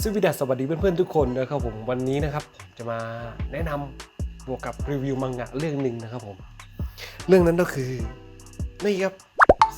สวัสดีสวัสดีเพื่อนๆทุกคนนะครับผมวันนี้นะครับผมจะมาแนะนำบวกกับรีวิวมังงะเรื่องหนึ่งนะครับผมเรื่องนั้นก็คือนี่ครับ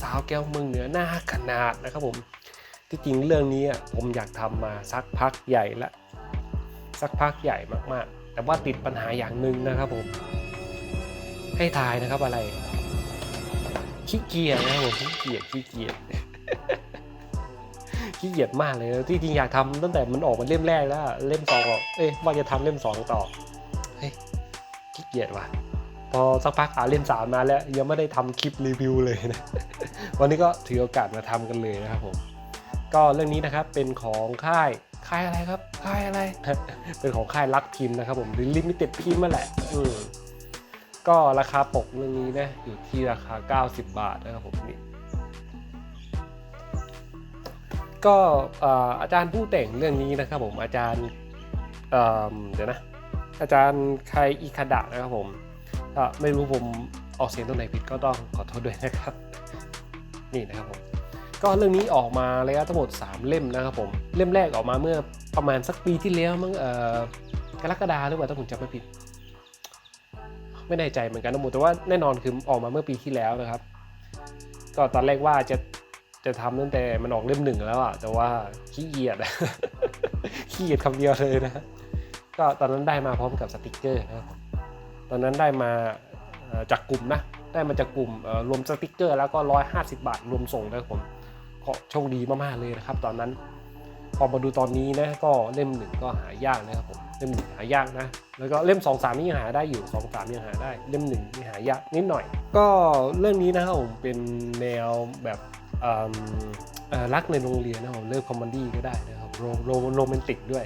สาวแก้วเมืองเหนือหน้าขนาดนะครับผมที่จริงเรื่องนี้ผมอยากทำมาสักพักใหญ่ละสักพักใหญ่มากๆ แต่ว่าติดปัญหาอย่างหนึ่งนะครับผม ให้ทายนะครับอะไรขี้เกียจนะครับผมขี้เกียจขี้เกียจ ขี้เกียจมากเลยที่จริงอยากทำตั้งแต่มันออกมาเล่มแรกแล้วเล่มสองเอ้ยว่าจะทำเล่มสองต่อเฮ้ยขี้เกียจว่ะพอสักพักอ่าเล่มสามมาแล้ว ยังไม่ได้ทำคลิปรีวิวเลยนะวันนี้ก็ถือโอกาสมาทำกันเลยนะครับผมก็เรื่องนี้นะครับเป็นของค่ายค่ายอะไรครับ ค่ายอะไร เป็นของค่ายรักพิมพ์นะครับผมหรือลิมิเต็ดพิมพ์มาแหละอืมก็ราคาปกเรื่องนี้นะอยู่ที่ราคา 90 บาทนะครับผมนี่ ก็อาจารย์ผู้แต่งเรื่องนี้นะครับผมอาจารย์เดี๋ยวนะอาจารย์ไคอิคาดะนะครับผมถ้าไม่รู้ผมออกเสียงตรงไหนผิดก็ต้องขอโทษด้วยนะครับ นี่นะครับผมก็เรื่องนี้ออกมาระยะทั้งหมด 3 เล่มนะครับผมเล่มแรกออกมาเมื่อประมาณสักปีที่แล้วมั้งเอ่อกรกฎาหรือเปล่าถ้าผมจำไม่ผิด ไม่แน่ใจเหมือนกันนะหมดแต่ว่าแน่นอนคือออกมาเมื่อปีที่แล้วนะครับ ก็ตอนแรกว่าจะ จะทำตั้งแต่มันออกเล่มหนึ่งแล้วอะแต่ว่าขี้เกียจขี้เกียจคำเดียวเลยนะก็ตอนนั้นได้มาพร้อมกับสติกเกอร์นะครับตอนนั้นได้มาจากกลุ่มนะได้มาจากกลุ่มรวมสติกเกอร์แล้วก็ 150 บาทรวมส่งนะครับผมก็โชคดีมากๆเลยนะครับ ตอนนั้นพอมาดูตอนนี้นะก็เล่มหนึ่งก็หายากนะครับผมเล่มหนึ่งหายากนะ แล้วก็เล่ม2อสามนี่ยังหาได้อยู่2อสามยังหาได้เล่มหนึ่งนี่หายากนิดหน่อย ก็เรื่องนี้นะครับผมเป็นแนวแบบ รักในโรงเรียนนะครับเลือกคอมเมดี้ก็ได้นะครับโรแมนติกด้วย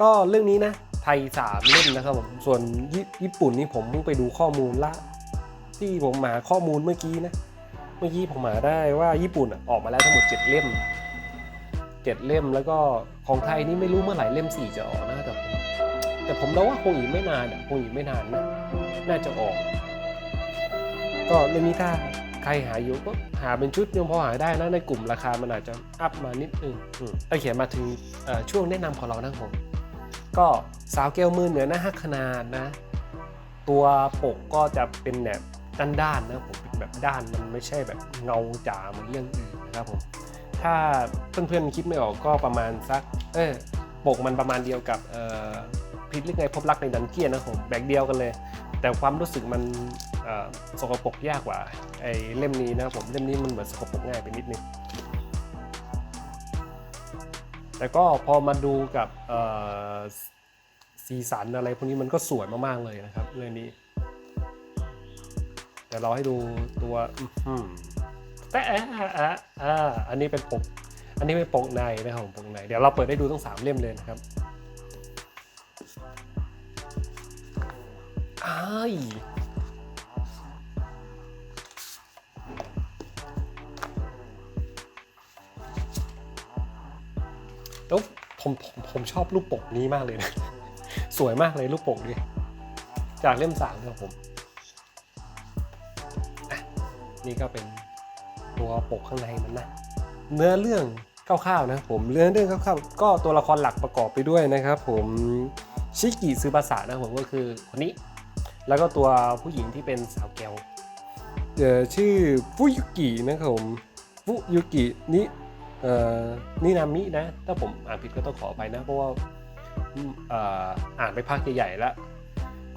ก็เรื่องนี้นะไทยสามเล่มนะครับผมส่วนญี่ญี่ปุ่นนี่ผมเพิ่งไปดูข้อมูลละ ที่ผมหาข้อมูลเมื่อกี้นะ เมื่อกี้ผมหาได้ว่าญี่ปุ่นออกมาแล้วทั้งหมด 7 เล่ม 7 เล่มแล้วก็ของไทยนี่ไม่รู้เมื่อไหร่เล่ม 4 จะออกนะแต่ผมแต่ผมเดาว่าคงอีกไม่นานอะคงอีกไม่นานนะน่าจะออก ก็เรื่องนี้ถ้า ใครหาอยู่ก็หาเป็นชุดยังพอหาได้นะในกลุ่มราคามันอาจจะอัพมานิดนึงอืมโอเคมาถึงเอ่อช่วงแนะนำของเรานะครับผมก็สาวแก้วมือเหนือหน้าฮักขนาดนะ ตัวปกก็จะเป็นแบบด้านๆนะผมเป็นแบบด้านมันไม่ใช่แบบเงาจ๋าเหมือนเรื่องอื่นนะครับผมถ้าเพื่อนๆคิดไม่ออกก็ประมาณสักเออปกมันประมาณเดียวกับเอ่อพิษหรือไงพบรักในดันเจียนนะครับผมแบกเดียวกันเลย แต่ความรู้สึกมันเอ่อ สกปรกยากกว่าไอ้เล่มนี้นะครับผมเล่มนี้มันเหมือนสกปรกง่ายไปนิดนึงแต่ก็พอมาดูกับสีสันอะไรพวกนี้มันก็สวยมากๆเลยนะครับเรื่องนี้ แต่เราให้ดูตัวแต่อะอะอะอันนี้เป็นปก อันนี้เป็นปกในนะครับผมปกในเดี๋ยวเราเปิดให้ดูทั้งสามเล่มเลยนะครับอ้าย ผมผมผมชอบรูปปกนี้มากเลยนะ สวยมากเลยรูปปกนี้จากเล่มสามครับผมนี่ก็เป็นตัวปกข้างในมันนะ เนื้อเรื่องคร่าวๆนะผมเนื้อเรื่องคร่าวๆก็ตัวละครหลักประกอบไปด้วยนะครับ ผมชิกิซึบาสะนะผมก็คือคนนี้ แล้วก็ตัวผู้หญิงที่เป็นสาวแก้วเออชื่อฟุยุกินะครับผมฟุยุกินิ นินามินะ ถ้าผมอ่านผิดก็ต้องขอไปนะ เพราะว่าอ่านไปพักใหญ่ๆแล้ว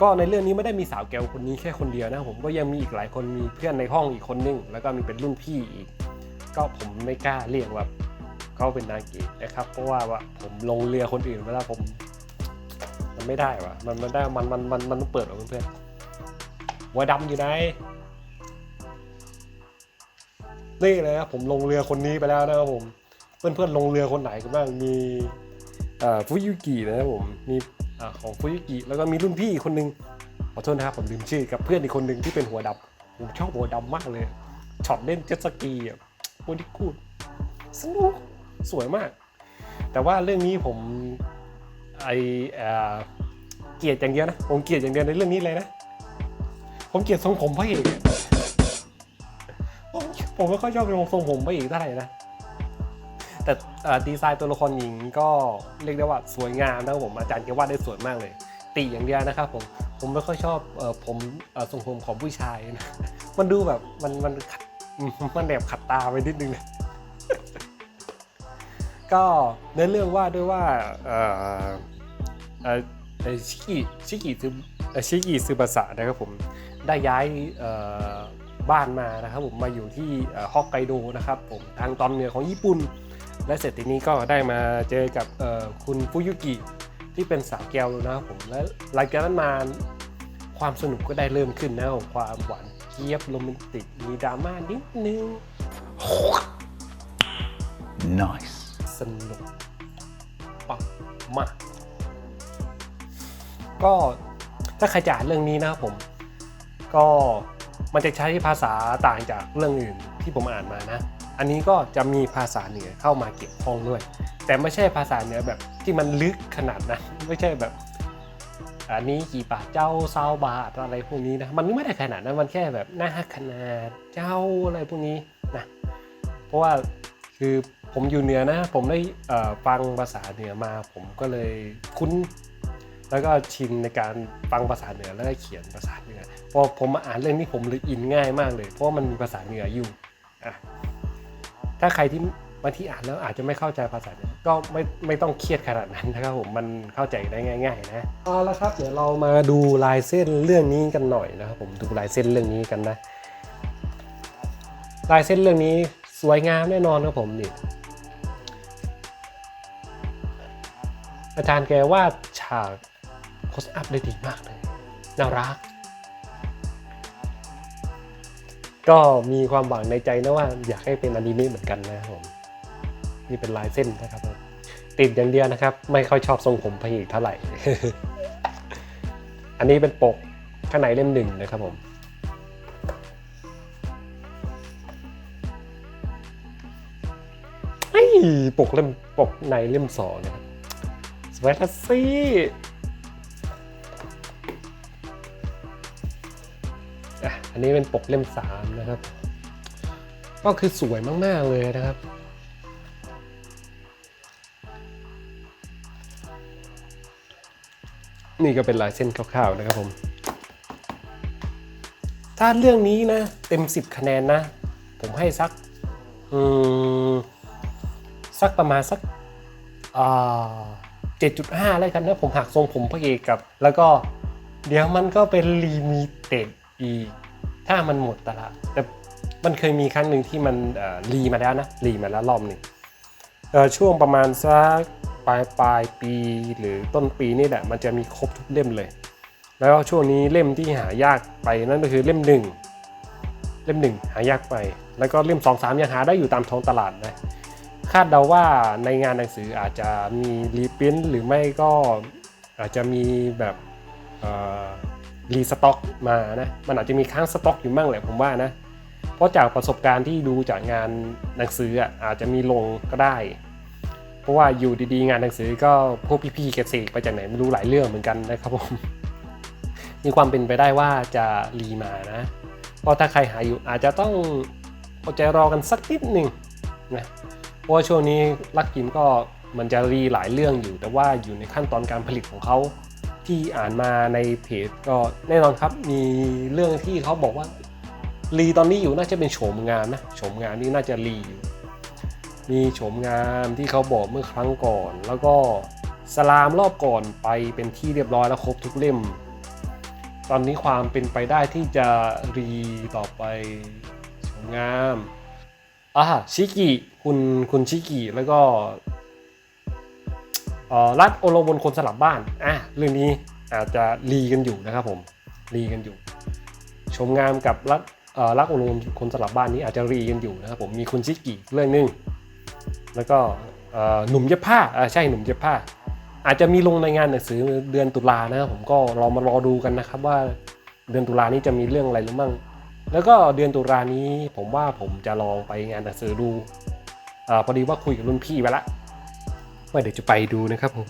ก็ในเรื่องนี้ไม่ได้มีสาวแก้วคนนี้แค่คนเดียวนะ ผมก็ยังมีอีกหลายคนมีเพื่อนในห้องอีกคนนึง แล้วก็มีเป็นรุ่นพี่อีก ก็ผมไม่กล้าเรียกว่าเขาเป็นนางเอกนะครับ เพราะว่าว่าผมลงเรือคนอื่นเวลาผม มันไม่ได้วะมันมันได้มันมันมันมันต้องเปิดหรอเพื่อนๆหัวดำอยู่ไหน นี่เลยครับผมลงเรือคนนี้ไปแล้วนะครับผมเพื่อนๆลงเรือคนไหนกันบ้างมีอ่าฟุยุกินะครับผมมีอ่าของฟุยุกิแล้วก็มีรุ่นพี่อีกคนนึงขอโทษนะครับผมลืมชื่อกับเพื่อนอีกคนนึงที่เป็นหัวดำผมชอบหัวดำมากเลยช็อตเล่นเจ็ตสกีอะโคตรกูดสนุกสวยมาก แต่ว่าเรื่องนี้ผมไอเอ่อเกลียดอย่างเดียวนะผมเกลียดอย่างเดียวในเรื่องนี้เลยนะผมเกลียดทรงผมพระเอกอะ ผมไม่ค่อยชอบทรงผมพระเอกเท่าไหร่นะ แต่ดีไซน์ตัวละครหญิงก็เรียกได้ว่าสวยงามนะครับผมอาจารย์แกวาดได้สวยมากเลยติอย่างเดียวนะครับผมผมไม่ค่อยชอบผมทรงผมของผู้ชายนะมันดูแบบมันมันมันแบบขัดตาไปนิดนึงก็เนื้อเรื่องว่าด้วยว่าชิกิชิกิซึชิกิซึบะสะนะครับผมได้ย้ายเบ้านมานะครับผมมาอยู่ที่เอ่อฮอกไกโดนะครับผมทางตอนเหนือของญี่ปุ่น และเสร็จทีนี้ก็ได้มาเจอกับเอ่อคุณฟุยุกิที่เป็นสาวแก้วนะครับผมและหลังจากนั้นมาความสนุกก็ได้เริ่มขึ้นนะครับผมความหวานเจี๊ยบโรแมนติกมีดราม่านิดนึง Nice. สนุกปังมากก็ถ้าใครจะอ่านเรื่องนี้นะครับผม ก็ มันจะใช้ภาษาต่างจากเรื่องอื่นที่ผมอ่านมานะ อันนี้ก็จะมีภาษาเหนือเข้ามาเกี่ยวข้องด้วย แต่ไม่ใช่ภาษาเหนือแบบที่มันลึกขนาดนั้นไม่ใช่แบบอันนี้กี่บาทเจ้าเศร้าบาทอะไรพวกนี้นะมันไม่ได้ขนาดนั้นมันแค่แบบหน้าขนาดเจ้าอะไรพวกนี้นะเพราะว่าคือผมอยู่เหนือนะ ผมได้ฟังภาษาเหนือมา ผมก็เลยคุ้น แล้วก็ชินในการฟังภาษาเหนือแล้วก็เขียนภาษาเหนือพอผมมาอ่านเรื่องนี้ผมเลยอินง่ายมากเลย เพราะมันมีภาษาเหนืออยู่อะถ้าใครที่บางทีอ่านแล้วอาจจะไม่เข้าใจภาษาเหนือก็ไม่ไม่ต้องเครียดขนาดนั้นนะครับผมมันเข้าใจได้ง่าย ๆ นะเอาละครับเดี๋ยวเรามาดูลายเส้นเรื่องนี้กันหน่อยนะครับผมดูลายเส้นเรื่องนี้กันนะ ลายเส้นเรื่องนี้สวยงามแน่นอนครับผมนี่อาจารย์แกวาดฉาก สอัพได้ดีมากเลย น่ารัก ก็มีความหวังในใจนะว่า อยากให้เป็นอนิเมะเหมือนกันนะครับผมนี่เป็นลายเส้นนะครับผมติดอย่างเดียวนะครับ ไม่ค่อยชอบทรงผมพระเอกเท่าไหร่ อันนี้เป็นปกข้างในเล่มหนึ่งนะครับผมไอ้ยปกเล่มปกในเล่มสองนะครับสวยละสิอ่ อันนี้เป็นปกเล่มสามนะครับ ก็คือสวยมาก ๆ เลยนะครับ นี่ก็เป็นลายเส้นคร่าว ๆ นะครับผม ถ้าเรื่องนี้นะ เต็ม 10 คะแนนนะ ผมให้สักสักประมาณสักเจ็ดจุดห้าแล้วกันนะผมหักทรงผมพระเอกกับ แล้วก็เดี๋ยวมันก็เป็นลิมิเต็ดอีก ถ้ามันหมดตลาดแต่มันเคยมีครั้งหนึ่งที่มันรีมาแล้วนะรีมาแล้วรอบหนึ่งช่วงประมาณสักปลายปลายปีหรือต้นปีนี่แหละมันจะมีครบทุกเล่มเลย แล้วช่วงนี้เล่มที่หายากไปนั่นก็คือเล่มหนึ่งเล่มหนึ่งหายากไป แล้วก็เล่มสองสามยังหาได้อยู่ตามท้องตลาดนะคาดเดาว่าในงานหนังสืออาจจะมีรีพิ้นหรือไม่ก็อาจจะมีแบบ รีสต็อกมานะ มันอาจจะมีค้างสต็อกอยู่มั่งแหละผมว่านะ เพราะจากประสบการณ์ที่ดูจากงานหนังสืออะอาจจะมีลงก็ได้ เพราะว่าอยู่ดีๆ งานหนังสือก็พวกพี่ๆเกษตรไปจากไหนไม่รู้หลายเรื่องเหมือนกันนะครับผมมีความเป็นไปได้ว่าจะรีมานะเพราะถ้าใครหาอยู่อาจจะต้องอดใจรอกันสักนิดหนึ่งนะเพราะว่าช่วงนี้ลักกิมก็มันจะรีหลายเรื่องอยู่ แต่ว่าอยู่ในขั้นตอนการผลิตของเขา ที่อ่านมาในเพจก็แน่นอนครับมีเรื่องที่เขาบอกว่ารีตอนนี้อยู่น่าจะเป็นโฉมงานนะโฉมงานนี่น่าจะรีอยู่มีโฉมงานที่เขาบอกเมื่อครั้งก่อน แล้วก็สลามรอบก่อนไปเป็นที่เรียบร้อยแล้วครบทุกเล่ม ตอนนี้ความเป็นไปได้ที่จะรีต่อไปโฉมงามอ่าชิกิคุณคุณชิกิแล้วก็ รัดโอโรบนคนสลับบ้านอะเรื่องนี้อาจจะรีกันอยู่นะครับผมรีกันอยู่ ชมงามกับรัดเอ่อรักโอโรบนคนสลับบ้านนี้อาจจะรีกันอยู่นะครับผมมีคุณชิกิเรื่องหนึงแล้วก็หนุ่มเย็บผ้าอ่าใช่หนุ่มเย็บผ้า อาจจะมีลงในงานหนังสือเดือนตุลานะครับผมก็รอมารอดูกันนะครับว่าเดือนตุลานี้จะมีเรื่องอะไรหรือมั่งแล้วก็เดือนตุลานี้ผมว่าผมจะลองไปงานหนังสือดูอพอดีว่าคุยกับรุ่นพี่ไปละ ว่าเดี๋ยวจะไปดูนะครับผม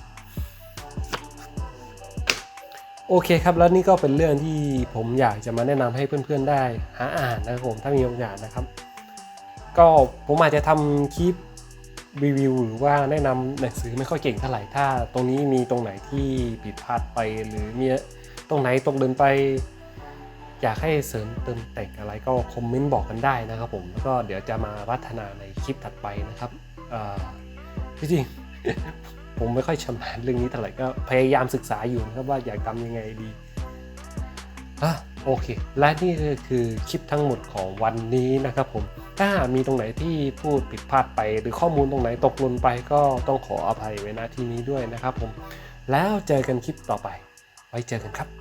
โอเคครับแล้วนี่ก็เป็นเรื่องที่ผมอยากจะมาแนะนำให้เพื่อนๆได้หาอ่านนะครับผมถ้ามีโอกาสนะครับ ก็ผมอาจจะทำคลิปรีวิวหรือว่าแนะนำหนังสือไม่ค่อยเก่งเท่าไหร่ถ้า ตรงนี้มีตรงไหนที่ผิดพลาดไปหรือมีตรงไหนตกเดินไป อยากให้เสริมเติมแต่งอะไรก็คอมเมนต์บอกกันได้นะครับผมแล้วก็เดี๋ยวจะมาพัฒนาในคลิปถัดไปนะครับจริง ผมไม่ค่อยชำนาญเรื่องนี้เท่าไหร่ก็พยายามศึกษาอยู่นะครับว่าอยากทำยังไงดีอะโอเค และนี่คือคลิปทั้งหมดของวันนี้นะครับผม ถ้ามีตรงไหนที่พูดผิดพลาดไป หรือข้อมูลตรงไหนตกหล่นไปก็ต้องขออภัยไว้ณที่นี้ด้วยนะครับผม แล้วเจอกันคลิปต่อไป ไว้เจอกันครับ